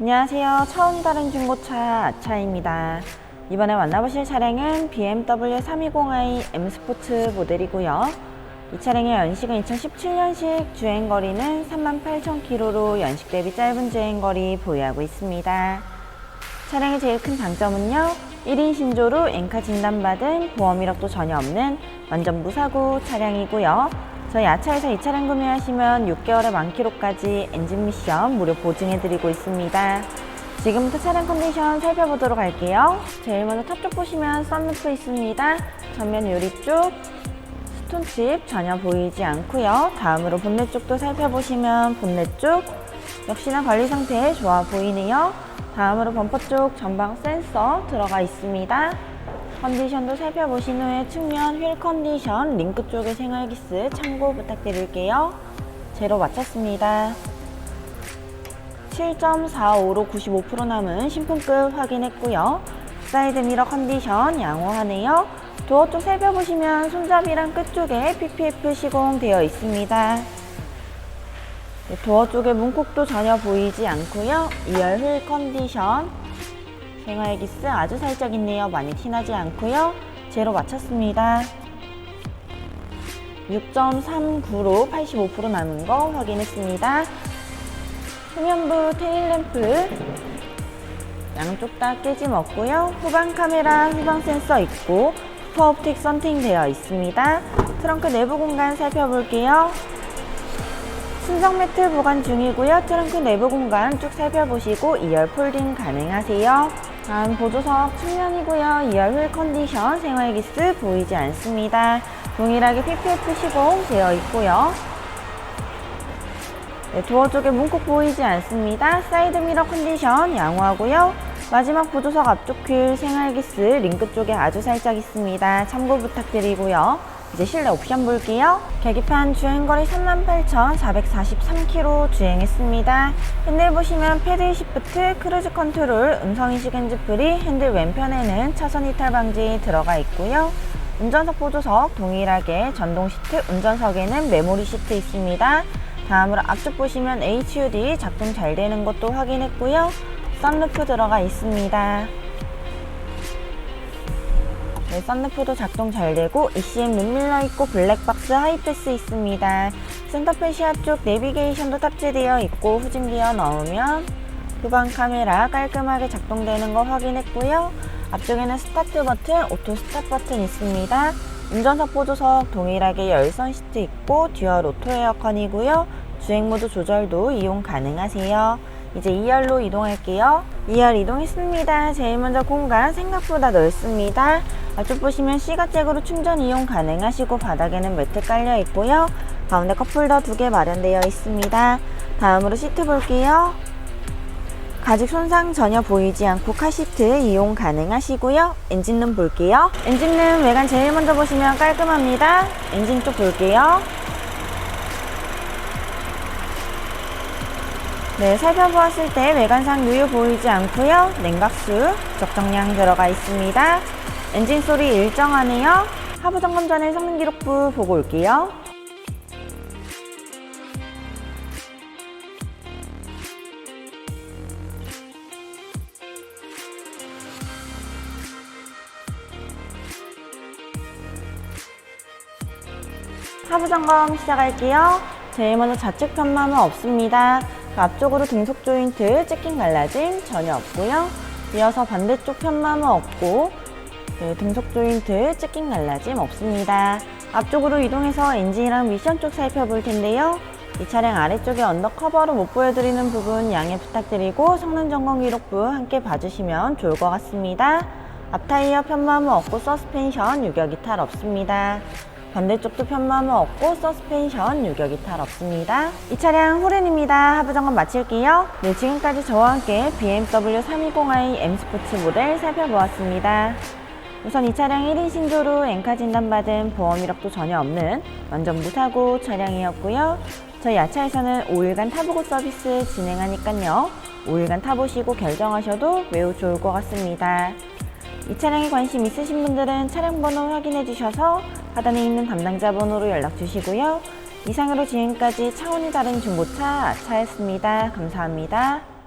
안녕하세요. 처음 다른 중고차 아차입니다. 이번에 만나보실 차량은 BMW 320i M 스포츠 모델이고요. 이 차량의 연식은 2017년식 주행거리는 38,000km로 연식 대비 짧은 주행거리 보유하고 있습니다. 차량의 제일 큰 장점은요. 1인 신조로 엔카 진단받은 보험 이력도 전혀 없는 완전 무사고 차량이고요. 저희 아차에서 이 차량 구매하시면 6개월의 만키로까지 엔진 미션 무료 보증해드리고 있습니다. 지금부터 차량 컨디션 살펴보도록 할게요. 제일 먼저 탑 쪽 보시면 썬루프 있습니다. 전면 유리 쪽 스톤칩 전혀 보이지 않고요. 다음으로 본넷 쪽도 살펴보시면 본넷 쪽 역시나 관리 상태 좋아 보이네요. 다음으로 범퍼 쪽 전방 센서 들어가 있습니다. 컨디션도 살펴보신 후에 측면 휠 컨디션 링크 쪽의 생활기스 참고 부탁드릴게요. 제로 마쳤습니다. 7.45로 95% 남은 신품급 확인했고요. 사이드 미러 컨디션 양호하네요. 도어 쪽 살펴보시면 손잡이랑 끝 쪽에 PPF 시공되어 있습니다. 네, 도어 쪽에 문콕도 전혀 보이지 않고요. 2열 휠 컨디션 생활기스 아주 살짝 있네요. 많이 티나지 않고요. 제로 마쳤습니다. 6.39로 85% 남은 거 확인했습니다. 후면부 테일램프 양쪽 다 깨짐 없고요. 후방 카메라, 후방 센서 있고 푸어옵틱 썬팅 되어 있습니다. 트렁크 내부 공간 살펴볼게요. 순정 매트 보관 중이고요. 트렁크 내부 공간 쭉 살펴보시고 2열 폴딩 가능하세요. 다음 보조석 측면이고요. 2열 휠 컨디션 생활기스 보이지 않습니다. 동일하게 PPF 시공 되어 있고요. 네, 도어 쪽에 문콕 보이지 않습니다. 사이드 미러 컨디션 양호하고요. 마지막 보조석 앞쪽 휠 생활기스 링크 쪽에 아주 살짝 있습니다. 참고 부탁드리고요. 이제 실내 옵션 볼게요. 계기판 주행거리 38,443km 주행했습니다. 핸들 보시면 패드 시프트, 크루즈 컨트롤, 음성인식 핸즈프리, 핸들 왼편에는 차선 이탈 방지 들어가 있고요. 운전석 보조석 동일하게 전동 시트, 운전석에는 메모리 시트 있습니다. 다음으로 앞쪽 보시면 HUD 작동 잘 되는 것도 확인했고요. 썬루프 들어가 있습니다. 네, 썬루프도 작동 잘 되고 ECM 룸밀러 있고 블랙박스 하이패스 있습니다. 센터페 시야 쪽 내비게이션도 탑재되어 있고 후진 기어 넣으면 후방 카메라 깔끔하게 작동되는 거 확인했고요. 앞쪽에는 스타트 버튼, 오토 스탑 버튼 있습니다. 운전석 보조석 동일하게 열선 시트 있고 듀얼 오토 에어컨이고요. 주행 모드 조절도 이용 가능하세요. 이제 2열로 이동할게요. 2열 이동했습니다. 제일 먼저 공간 생각보다 넓습니다. 앞쪽 보시면 C가잭으로 충전 이용 가능하시고 바닥에는 매트 깔려 있고요. 가운데 컵홀더 두 개 마련되어 있습니다. 다음으로 시트 볼게요. 가죽 손상 전혀 보이지 않고 카시트 이용 가능하시고요. 엔진룸 볼게요. 엔진룸 외관 제일 먼저 보시면 깔끔합니다. 엔진 쪽 볼게요. 네, 살펴보았을 때 외관상 누유 보이지 않고요. 냉각수 적정량 들어가 있습니다. 엔진 소리 일정하네요. 하부 점검 전에 성능 기록부 보고 올게요. 하부 점검 시작할게요. 제일 먼저 좌측 편마모 없습니다. 그 앞쪽으로 등속 조인트 찍힌 갈라짐 전혀 없고요. 이어서 반대쪽 편마모 없고 네, 등속 조인트 찍힌 갈라짐 없습니다. 앞쪽으로 이동해서 엔진이랑 미션 쪽 살펴볼 텐데요. 이 차량 아래쪽에 언더커버로 못 보여드리는 부분 양해 부탁드리고 성능 점검 기록부 함께 봐주시면 좋을 것 같습니다. 앞타이어 편마모 없고 서스펜션 유격 이탈 없습니다. 반대쪽도 편마모 없고 서스펜션 유격 이 탈 없습니다. 이 차량 호렌입니다. 하부 점검 마칠게요. 네, 지금까지 저와 함께 BMW 320i M 스포츠 모델 살펴보았습니다. 우선 이 차량 1인 신조로 엔카 진단받은 보험 이력도 전혀 없는 완전 무사고 차량이었고요. 저희 야차에서는 5일간 타보고 서비스 진행하니까요. 5일간 타보시고 결정하셔도 매우 좋을 것 같습니다. 이 차량에 관심 있으신 분들은 차량 번호 확인해 주셔서 하단에 있는 담당자 번호로 연락 주시고요. 이상으로 지금까지 차원이 다른 중고차 차였습니다. 감사합니다.